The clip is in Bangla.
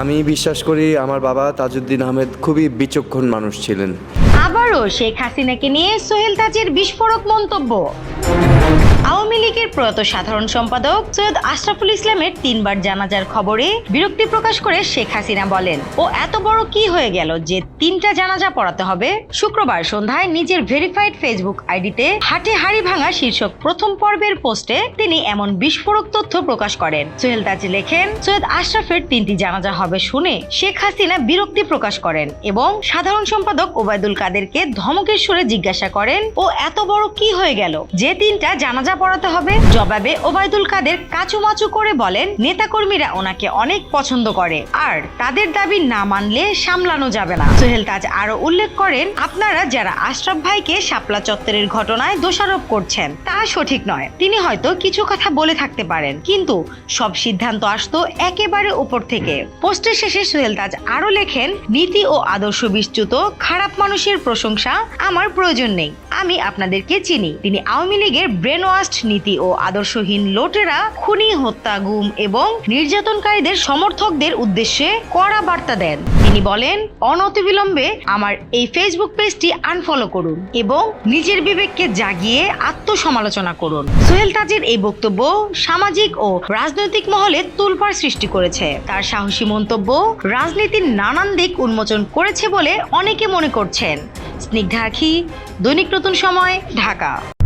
আমি বিশ্বাস করি আমার বাবা তাজউদ্দিন আহমেদ খুবই বিচক্ষণ মানুষ ছিলেন। আবারও শেখ হাসিনাকে নিয়ে সোহেল তাজের বিস্ফোরক মন্তব্য। প্রয়াত সাধারণ সম্পাদক সৈয়দ আশরাফুল ইসলামের তিনবার জানাজার খবরে বিরক্তি প্রকাশ করে শেখ হাসিনা বলেন, ও এত বড় কি হয়ে গেল যে তিনটা জানাজা পড়াতে হবে? শুক্রবার সন্ধ্যায় নিজের ভেরিফাইড ফেসবুক আইডিতে হাটে হাড়ি ভাঙা শীর্ষক প্রথম পর্বের পোস্টে তিনি এমন বিস্ফোরক তথ্য প্রকাশ করেন। সোহেল তাজ লেখেন, সৈয়দ আশরাফের তিনটি জানাজা হবে শুনে শেখ হাসিনা বিরক্তি প্রকাশ করেন এবং সাধারণ সম্পাদক ওবায়দুল কাদেরকে ধমকের সুরে জিজ্ঞাসা করেন, ও এত বড় কি হয়ে গেল যে তিনটা জানাজা পড়াতে হবে? জবাবে ওবায়দুল কাদের কাচুমাচু করে বলেন, নেতাকর্মীরা ওনাকে অনেক পছন্দ করে, আর তাদের দাবি না মানলে সামলানো যাবে না। সোহেল তাজ আরও উল্লেখ করেন, আপনারা যারা আশরাফ ভাইকে শাপলা চত্বরের ঘটনায় দোষারোপ করছেন, তা সঠিক নয়। তিনি হয়তো কিছু কথা বলে থাকতে পারেন, কিন্তু সব সিদ্ধান্ত আসতো একেবারে উপর থেকে। পোস্টের শেষে সোহেল তাজ আরও লেখেন, নীতি ও আদর্শ বিচ্যুত খারাপ মানুষের প্রশংসা আমার প্রয়োজন নেই, আমি আপনাদেরকে চিনি। তিনি আওয়ামী লীগের ব্রেনওয়াস্ট নীতি ও আদর্শহীন লোটেরা খুনি, হত্যা, গুম এবং নির্যাতনকারীদের সমর্থকদের উদ্দেশ্যে কড়া বার্তা দেন। তিনি বলেন, অনতিবিলম্বে আমার এই ফেসবুক পেজটি আনফলো করুন এবং নিজের বিবেককে জাগিয়ে আত্মসমালোচনা করুন। সোহেল তাজের এই বক্তব্য সামাজিক ও রাজনৈতিক মহলে তুলপাড় সৃষ্টি করেছে। তার সাহসী মন্তব্য, রাজনীতির নানান দিক উন্মোচন করেছে বলে অনেকে মনে করছেন। স্নিগ্ধা আখি, দৈনিক নতুন সময়, ঢাকা।